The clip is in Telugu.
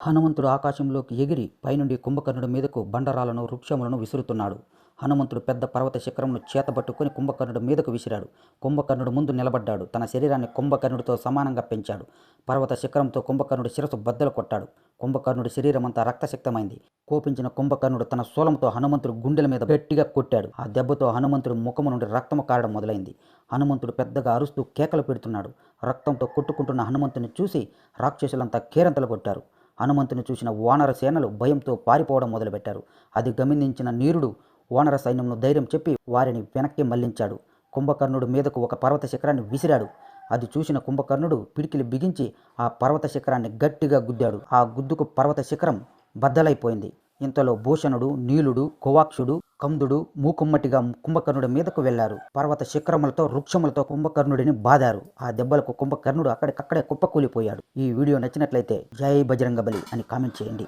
హనుమంతుడు ఆకాశంలోకి ఎగిరి పైనుండి కుంభకర్ణుడి మీదకు బండరాలను వృక్షములను విసురుతున్నాడు. హనుమంతుడు పెద్ద పర్వత శిఖరమును చేతబట్టుకుని కుంభకర్ణుడి మీదకు విసిరాడు. కుంభకర్ణుడు ముందు నిలబడ్డాడు. తన శరీరాన్ని కుంభకర్ణుడితో సమానంగా పెంచాడు. పర్వత శిఖరంతో కుంభకర్ణుడి శిరసు బద్దలు కొట్టాడు. కుంభకర్ణుడి శరీరం అంతా రక్తశక్తమైంది. కోపించిన కుంభకర్ణుడు తన శూలంతో హనుమంతుడు గుండెల మీద గట్టిగా కొట్టాడు. ఆ దెబ్బతో హనుమంతుడు ముఖము నుండి రక్తము కారడం మొదలైంది. హనుమంతుడు పెద్దగా అరుస్తూ కేకలు పెడుతున్నాడు. రక్తంతో కొట్టుకుంటున్న హనుమంతుని చూసి రాక్షసులంతా కేరంతలు కొట్టారు. హనుమంతుని చూసిన వానర సేనలు భయంతో పారిపోవడం మొదలుపెట్టారు. అది గమనించిన నీరుడు వానర సైన్యంను ధైర్యం చెప్పి వారిని వెనక్కి మళ్ళించాడు. కుంభకర్ణుడు మీదకు ఒక పర్వత శిఖరాన్ని విసిరాడు. అది చూసిన కుంభకర్ణుడు పిడికిలి బిగించి ఆ పర్వత శిఖరాన్ని గట్టిగా గుద్దాడు. ఆ గుద్దుకు పర్వత శిఖరం బద్దలైపోయింది. ఇంతలో భూషణుడు నీలుడు కువాక్షుడు కందుడు మూకుమ్మటిగా కుంభకర్ణుడి మీదకు వెళ్ళారు పర్వత శిఖరములతో వృక్షములతో కుంభకర్ణుడిని బాదారు. ఆ దెబ్బలకు కుంభకర్ణుడు అక్కడికక్కడే కుప్పకూలిపోయాడు. ఈ వీడియో నచ్చినట్లయితే జై బజరంగబలి అని కామెంట్ చేయండి.